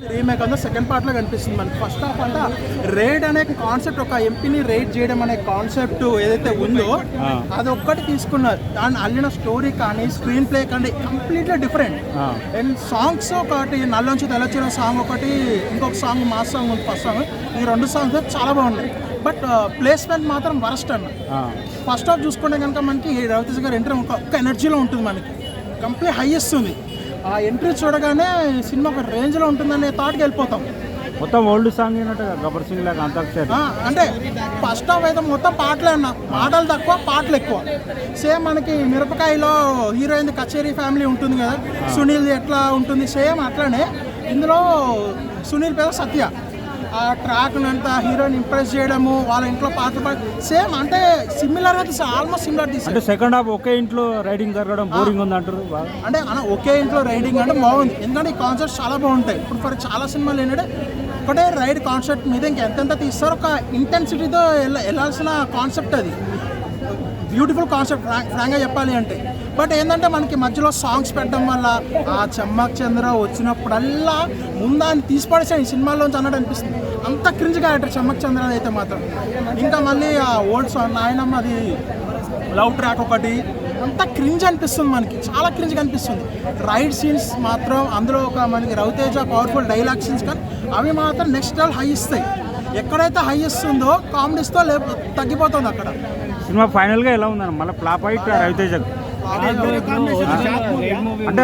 Remake అంతా second పార్ట్లో కనిపిస్తుంది మనకి. ఫస్ట్ హాఫ్ అంతా రేడ్ అనే కాన్సెప్ట్ ఒక ఎంపీని రేడ్ చేయడం అనే కాన్సెప్ట్ ఏదైతే ఉందో అది ఒక్కటి తీసుకున్నారు. దాన్ని అల్లిన స్టోరీ కానీ స్క్రీన్ ప్లే కానీ కంప్లీట్లీ డిఫరెంట్ అండ్ సాంగ్స్ ఒకటి నల్లోంచి తెల్లొచ్చిన సాంగ్ ఒకటి ఇంకొక సాంగ్ మా సాంగ్ ఉంది ఫస్ట్ సాంగ్ ఈ రెండు సాంగ్స్ చాలా బాగున్నాయి. బట్ ప్లేస్మెంట్ మాత్రం వరస్ట్ అన్న. ఫస్ట్ హాఫ్ చూసుకుంటే కనుక మనకి రవితేజ గారు ఎంట్రీ ఒక ఒక్క ఎనర్జీలో ఉంటుంది మనకి. కంప్లీట్ హై ఇస్తుంది ఆ ఎంట్రీ చూడగానే సినిమా ఒక రేంజ్లో ఉంటుందనే థాట్కి వెళ్ళిపోతాం. మొత్తం ఓల్డ్ సాంగ్ గబ్బర్ సింగ్ లాగా అంతాక్షరి. అంటే ఫస్ట్ హాఫ్ అయితే మొత్తం పాటలే అన్న. మాటలు తక్కువ పాటలు ఎక్కువ. సేమ్ మనకి మిరపకాయలో హీరోయిన్ కచేరీ ఫ్యామిలీ ఉంటుంది కదా సునీల్ ఎట్లా ఉంటుంది? సేమ్ అట్లానే. ఇందులో సునీల్ పేరు సత్య. ఆ ట్రాక్ అంతా హీరోయిన్ ఇంప్రెస్ చేయడము వాళ్ళ ఇంట్లో పాడి సేమ్ అంటే సిమిలర్గా తీసా ఆల్మోస్ట్ సిమిలర్ తీసా అంటే సెకండ్ హాఫ్ ఒకే ఇంట్లో రైడింగ్ జరగడం బోరింగ్ ఉంది అంటారు అంటే అన్న ఒకే ఇంట్లో రైడింగ్ అంటే బాగుంది. ఎందుకంటే ఈ కాన్సెప్ట్స్ చాలా బాగుంటాయి. ఇప్పుడు ఫర్ చాలా సినిమాలు ఏంటంటే ఒకటే రైడ్ కాన్సెప్ట్ మీద ఇంకెంతెంత తీస్తారో ఒక ఇంటెన్సిటీతో వెళ్ళ వెళ్ళాల్సిన కాన్సెప్ట్ అది. బ్యూటిఫుల్ కాన్సెప్ట్ ఫ్రాంక్గా చెప్పాలి అంటే. బట్ ఏంటంటే మనకి మధ్యలో సాంగ్స్ పెట్టడం వల్ల ఆ చెమ్మక్ చంద్ర వచ్చినప్పుడల్లా ముందాన్ని తీసిపడేసాడు ఈ సినిమాలోంచి అన్నట్టు అనిపిస్తుంది. అంత క్రింజ్ క్యారెక్టర్ చెమ్మక్ చంద్ర అయితే మాత్రం. ఇంకా మళ్ళీ ఆ ఓల్డ్ సాంగ్ నాయనమ్మ అది లవ్ ట్రాక్ ఒకటి అంతా క్రింజ్ అనిపిస్తుంది మనకి. చాలా క్రింజ్ అనిపిస్తుంది. రైడ్ సీన్స్ మాత్రం అందులో ఒక మనకి రవితేజ పవర్ఫుల్ డైలాగ్ సీన్స్ కానీ అవి మాత్రం నెక్స్ట్ లెవెల్ హై ఇస్తాయి. ఎక్కడైతే హై ఇస్తుందో కామెడీస్తో లే తగ్గిపోతుంది అక్కడ. సినిమా ఫైనల్గా ఎలా ఉందన్న మళ్ళీ ఫ్లాప్ అయితే రవితేజ అంటే